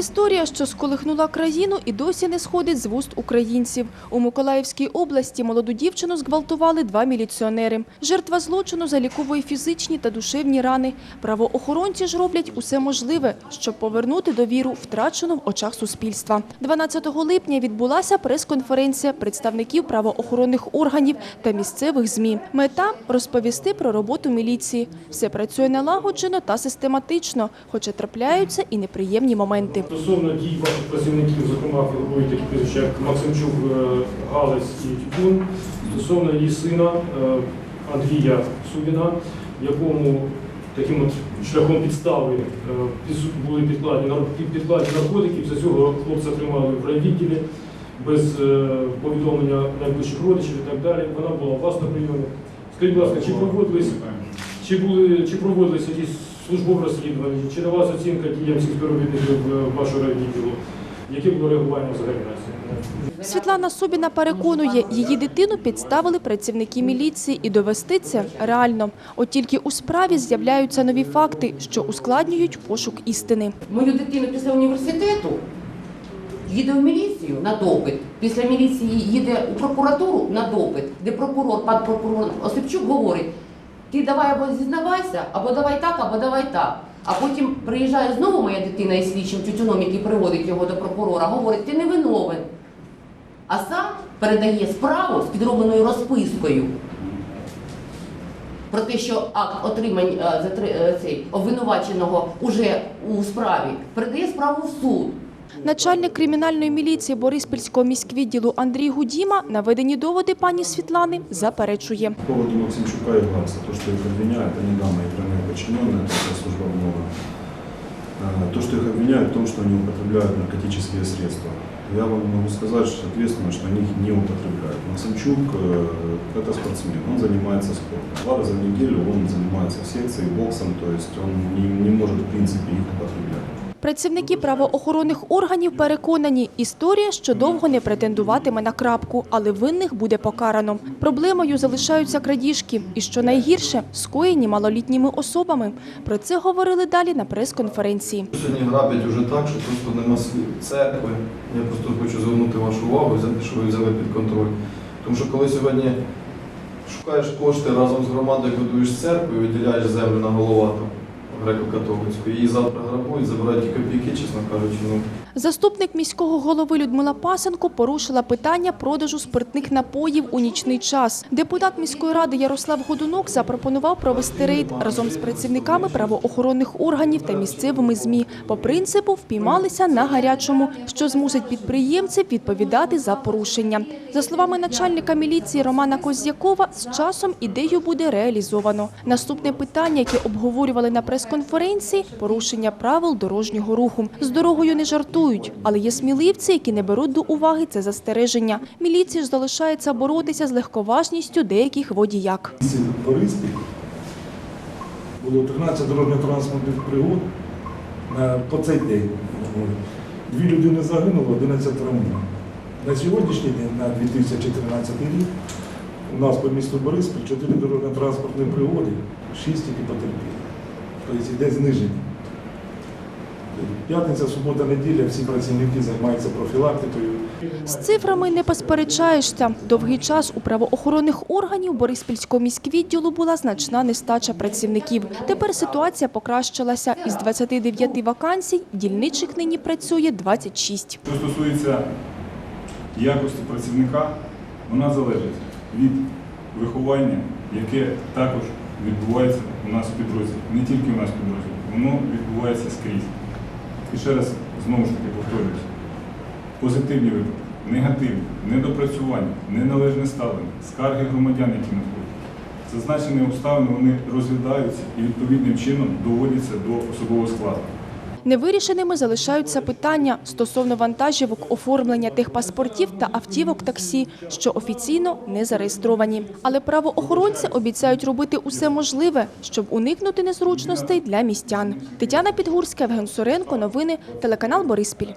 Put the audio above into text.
Історія, що сколихнула країну, і досі не сходить з вуст українців. У Миколаївській області молоду дівчину зґвалтували два міліціонери. Жертва злочину заліковує фізичні та душевні рани. Правоохоронці ж роблять усе можливе, щоб повернути довіру, втрачену в очах суспільства. 12 липня відбулася прес-конференція представників правоохоронних органів та місцевих ЗМІ. Мета – розповісти про роботу міліції. Все працює налагоджено та систематично, хоча трапляються і неприємні моменти. Стосовно дій ваших працівників, зокрема, фігурують такі прізвища, як Максимчук, е, Галець і Тютюн, стосовно її сина е, Андрія Субіна, якому таким от шляхом підстави е, були підкладені підкладені наркотики, за цього хлопця тримали в райвідділі без повідомлення найближчих родичів і так далі. Вона була у вас на прийомі. Скажіть, будь ласка, чи проводились чи були чи проводилися якісь службові розслідування, чи давалася оцінка діям цих співробітників е, вашого райвідділу? Яке було реагування взагалі на це? Світлана Собіна переконує, її дитину підставили працівники міліції і довести це реально. От тільки у справі з'являються нові факти, що ускладнюють пошук істини. Мою дитину після університету їде в міліцію на допит. Після міліції їде у прокуратуру на допит, де прокурор, пан прокурор Осипчук говорить: ти давай або зізнавайся, або давай так, або давай так. А потім приїжджає знову моя дитина із слідчим тютюном, який приводить його до прокурора, говорить, ти не виновен. А сам передає справу з підробленою розпискою про те, що акт отримання цей обвинуваченого уже у справі передає справу в суд. Начальник кримінальної міліції Бориспільського міськвідділу Андрій Гудіма наведені доводи пані Світлани заперечує. По поводу Максимчука и Ганса, то, что их обвиняют, они данные прямые подчиненные, это вся служба МНОВА. Э, То, что их обвиняют в том, что они употребляют наркотические средства. Я вам могу сказать что ответственно, что они их не употребляют. Максимчук э, это спортсмен, он занимается спортом. Два раза в неделю он занимается секцией, боксом, то есть он не, не может в принципе их употреблять. Працівники правоохоронних органів переконані, історія що довго не претендуватиме на крапку, але винних буде покарано. Проблемою залишаються крадіжки, і що найгірше скоєні малолітніми особами. Про це говорили далі на прес-конференції. Сьогодні грабять уже так, що просто нема. Церкви. Я просто хочу звернути вашу увагу, взяти, що ви взяли під контроль. Тому що коли сьогодні шукаєш кошти разом з громадою, будуєш церкву і виділяєш землю на головату греко-католицьку, її завтра грабують, забирають ті копійки, чесно кажучи. Ну, Заступник міського голови Людмила Пасенко порушила питання продажу спиртних напоїв у нічний час. Депутат міської ради Ярослав Годунок запропонував провести рейд разом з працівниками правоохоронних органів та місцевими ЗМІ. По принципу впіймалися на гарячому, що змусить підприємців відповідати за порушення. За словами начальника міліції Романа Козякова, з часом ідею буде реалізовано. Наступне питання, яке обговорювали на прес-конференції – порушення правил дорожнього руху. З дорогою не жартують, але є сміливці, які не беруть до уваги це застереження. Міліції ж залишається боротися з легковажністю деяких водіяк. було 13 дорожньо-транспортних пригод по цей день. Дві людини загинуло, 11 ранено. На сьогоднішній день, на 2014 рік, у нас по місту Бориспіль 4 дорожньо-транспортні пригоди, 6 тільки потерпіли. Тобто йде зниження. П'ятниця, субота, неділя всі працівники займаються профілактикою. З цифрами не посперечаєшся. Довгий час у правоохоронних органів Бориспільського міськвідділу була значна нестача працівників. Тепер ситуація покращилася. Із 29 вакансій дільничих нині працює 26. Що стосується якості працівника, вона залежить від виховання, яке також відбувається у нас в підрозділі. Не тільки у нас в підрозділі, воно відбувається скрізь. І ще раз знову ж таки повторююся. Позитивні випадки, негативні, недопрацювання, неналежне ставлення, скарги громадян, які надходять. Зазначені обставини вони розглядаються і відповідним чином доводяться до особового складу. Невирішеними залишаються питання стосовно вантажівок, оформлення техпаспортів та автівок таксі, що офіційно не зареєстровані. Але правоохоронці обіцяють робити усе можливе, щоб уникнути незручностей для містян. Тетяна Підгурська, Евген Соренко. Новини телеканал Бориспіль.